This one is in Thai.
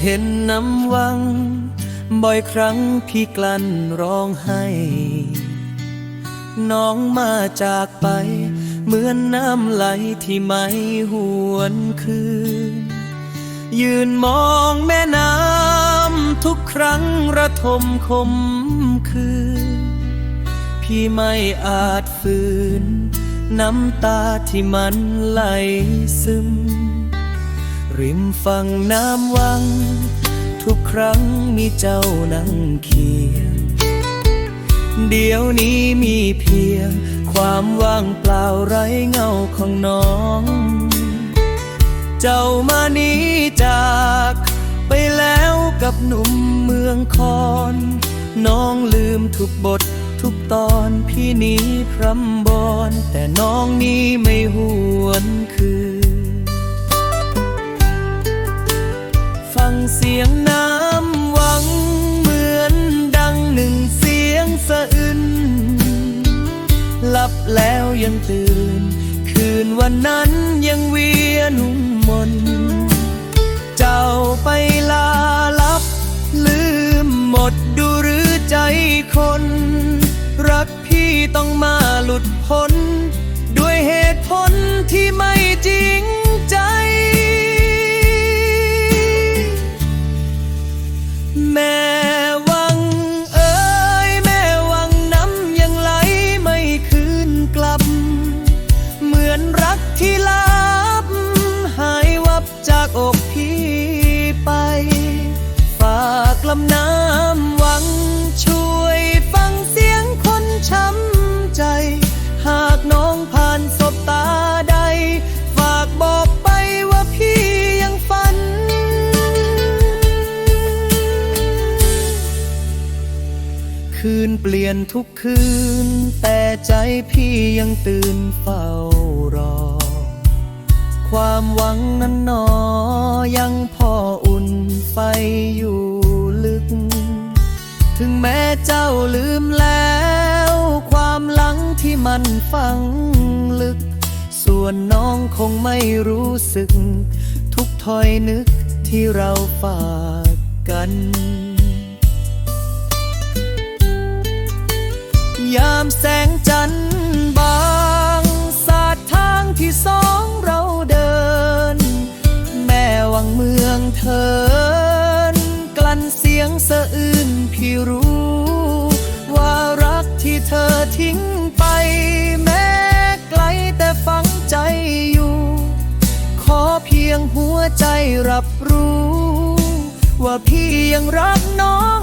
เห็นน้ำวัง บ่อยครั้งพี่กลั้นร้องไห้ น้องมาจากไป เหมือนน้ำไหลที่ไม่หวนคืน ยืนมองแม่น้ำทุกครั้งระทมคมคืน พี่ไม่อาจฝืน น้ำตาที่มันไหลซึม ริมฝั่งน้ำวัง ทุกครั้งมีเจ้านั่งเคียง เดี๋ยวนี้มีเพียง ความว่างเปล่าไร้เงาของน้อง เจ้ามานี้จากไปแล้วกับหนุ่มเมืองคอน น้องลืมทุกบททุกตอนพี่นี้พรำบอน แต่น้องนี้ไม่หวนคืน วันนั้นยังเวียนมน เจ้าไปลาลับ ลืมหมดดูหรือใจคน รักพี่ต้องมาหลุดพ้น ด้วยเหตุผลที่ไม่จริง อนรักที่ลับ หายวับจากอกพี่ไป ฝากลำน้ำ คืนเปลี่ยนทุกคืน แต่ใจพี่ยังตื่นเฝ้ารอ ความหวังนั้นหนอ ยังพออุ่นไฟอยู่ลึก ถึงแม้เจ้าลืมแล้ว ความหลังที่มันฝังลึก ส่วนน้องคงไม่รู้สึก ทุกถอยนึกที่เราฝากกันามแสงจันทร์บางสาดทางที่สองเราเดิน แม่วังเมืองเทินกลั้นเสียงสะอื้นพี่รู้ ว่ารักที่เธอทิ้งไป แม้ไกลแต่ฝังใจอยู่ ขอเพียงหัวใจรับรู้ ว่าพี่ยังรักน้อง